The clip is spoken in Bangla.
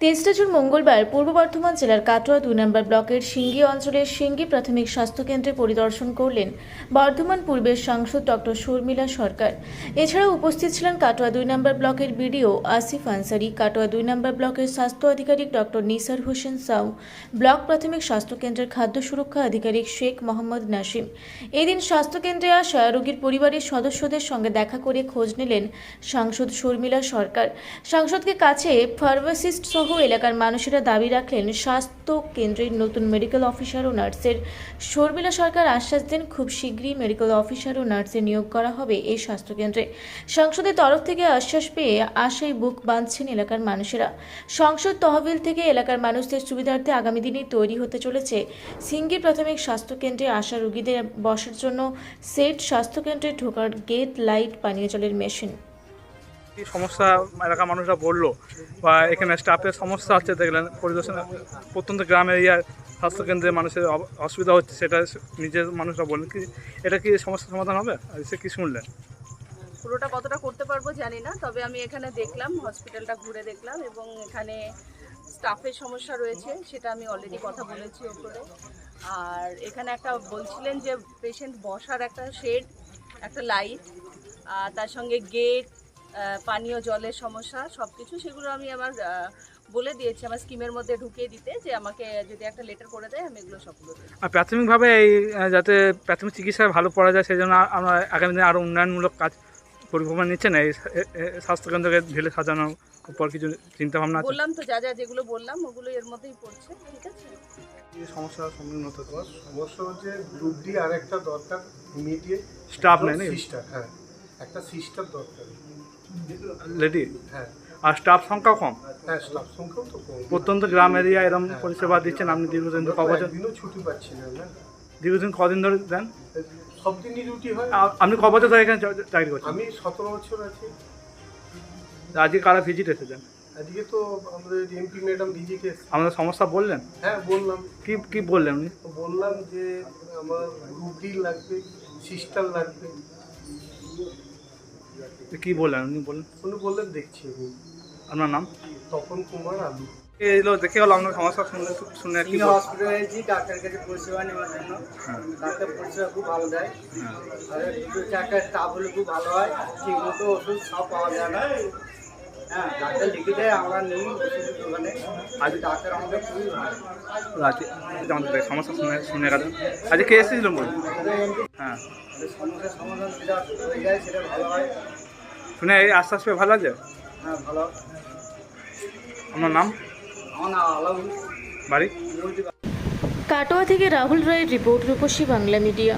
তেইশটা জুন মঙ্গলবার পূর্ব বর্ধমান জেলার কাটোয়া দুই নম্বর ব্লকের সিঙ্গি অঞ্চলের সিঙ্গি প্রাথমিক স্বাস্থ্যকেন্দ্রে পরিদর্শন করলেন বর্ধমান পূর্বের সাংসদ ডক্টর শর্মিলা সরকার। এছাড়াও উপস্থিত ছিলেন কাটোয়া দুই নম্বর ব্লকের বিডিও আসিফ আনসারি, কাটোয়া দুই নম্বর ব্লকের স্বাস্থ্য আধিকারিক ডক্টর নিসার হোসেন সাউ, ব্লক প্রাথমিক স্বাস্থ্যকেন্দ্রের খাদ্য সুরক্ষা আধিকারিক শেখ মোহাম্মদ নাসিম। এদিন স্বাস্থ্যকেন্দ্রে আসা রোগীর পরিবারের সদস্যদের সঙ্গে দেখা করে খোঁজ নিলেন সাংসদ শর্মিলা সরকার। সাংসদকে কাছে ফার্মাসিস্ট সহ এলাকার মানুষেরা দাবি রাখলেন, স্বাস্থ্য কেন্দ্রের নতুন মেডিকেল অফিসার ও নার্সের। শর্মিলা সরকার আশ্বাস দেন, খুব শীঘ্রই মেডিকেল অফিসার ও নার্সের নিয়োগ করা হবে এই স্বাস্থ্যকেন্দ্রে সংসদের তরফ থেকে আশ্বাস পেয়ে আশায় বুক বাঁধছেন এলাকার মানুষেরা। সংসদ তহবিল থেকে এলাকার মানুষদের সুবিধার্থে আগামী দিনে তৈরি হতে চলেছে সিঙ্গি প্রাথমিক স্বাস্থ্যকেন্দ্রে আসা রোগীদের বসার জন্য সেট স্বাস্থ্যকেন্দ্রে ঢোকার গেট লাইট পানীয় জলের মেশিন কি সমস্যা এলাকার মানুষরা বলল? বা এখানে স্টাফের সমস্যা হচ্ছে, দেখলেন পরিদর্শন প্রত্যন্ত গ্রাম এরিয়ার স্বাস্থ্যকেন্দ্রে মানুষের অসুবিধা হচ্ছে, সেটা নিজের মানুষরা বললেন কি, এটা কি সমস্যার সমাধান হবে? সে কি শুনলেন? পুরোটা কতটা করতে পারব জানি না, তবে আমি এখানে দেখলাম হসপিটালটা ঘুরে দেখলাম এবং এখানে স্টাফের সমস্যা রয়েছে, সেটা আমি অলরেডি কথা বলেছি ওপরে। আর এখানে একটা বলছিলেন যে পেশেন্ট বসার একটা শেড একটা লাইট আর তার সঙ্গে গেট পানীয় জলের সমস্যা সব কিছু সেগুলো আমি আমার বলে দিয়েছি আমার স্কিমের মধ্যে ঢুকিয়ে দিতে যে আমাকে যদি একটা লেটার করে দেয় আমি এগুলো সবগুলো আর প্রাথমিকভাবে এই যাতে প্রাথমিক চিকিৎসায় ভালো পড়া যায় সেই জন্য আমরা আগামী দিনে আরও উন্নয়নমূলক কাজ পরিকল্পনা নিচ্ছে না এই স্বাস্থ্যকেন্দ্রকে ঢেলে সাজানোর উপর কিছু চিন্তা ভাবনা বললাম তো যা যা যেগুলো বললাম ওগুলো এর মধ্যেই পড়ছে ঠিক আছে? এই সমস্যার সম্মুখীন হতে পারে। সমস্যা হচ্ছে গ্রুপ ডি আর একটা দরকার ইমিডিয়েট স্টাফ নেই সিস্টার হ্যাঁ একটা সিস্টার দরকার। লেডি হ্যাঁ। আর স্টাফ সংখ্যাও কম? হ্যাঁ স্টাফ সংখ্যাও তো কম। প্রত্যন্ত গ্রাম এরিয়া এরকম পরিষেবা দিচ্ছেন আপনি দীর্ঘদিন ক বছর একদিনও ছুটি পাচ্ছি না দীর্ঘদিন কদিন ধরে দেন? সব দিনই ডিউটি হয়। আপনি ক বছর ধরে এখানে চাকরি করছেন? আমি সতেরো বছর আছি। আজকে কারা ভিজিট এসেছেন? আজকে তো আমাদের এমপি ম্যাডাম ভিজিটে আমাদের সমস্যা বললেন? হ্যাঁ বললাম। কি কি বললেন উনি? বললাম যে আমার ডি লাগবে সিস্টার লাগবে। কি বললেন? উনি বললেন? উনি বললেন দেখছি আমি আপনার নাম? তপন কুমার আলু। এলো দেখে গেল আপনার সমস্যা শুনে শুনে কি হসপিটালে এসেছি ডাক্তারের কাছে পরিষেবা নেওয়ার জন্য। ডাক্তার পরিষেবা খুব ভালো দেয়। আর দুটো চারটা স্টাফ হলে খুব ভালো হয় ঠিক মতো ওষুধ সব পাওয়া যায় না। হ্যাঁ ডাক্তার লিখে দেয় আমরা নিই ওষুধের আজ ডাক্তার আমাদের খুবই ভালো। আজকে আমাদের দেখ- সমস্যা শুনে আজকে কে এসেছিল বল? হ্যাঁ। সমস্যার সমাধান যেটা হয়ে যায় সেটা ভালো হয়। শুনে এই আশ্বাস পেয়ে ভালো লাগছে হ্যাঁ ভালো। আপনার নাম? আমার নাম আলাউল। বাড়ি? কাটোয়া থেকে রাহুল রায়ের রিপোর্ট রূপসী বাংলা মিডিয়া।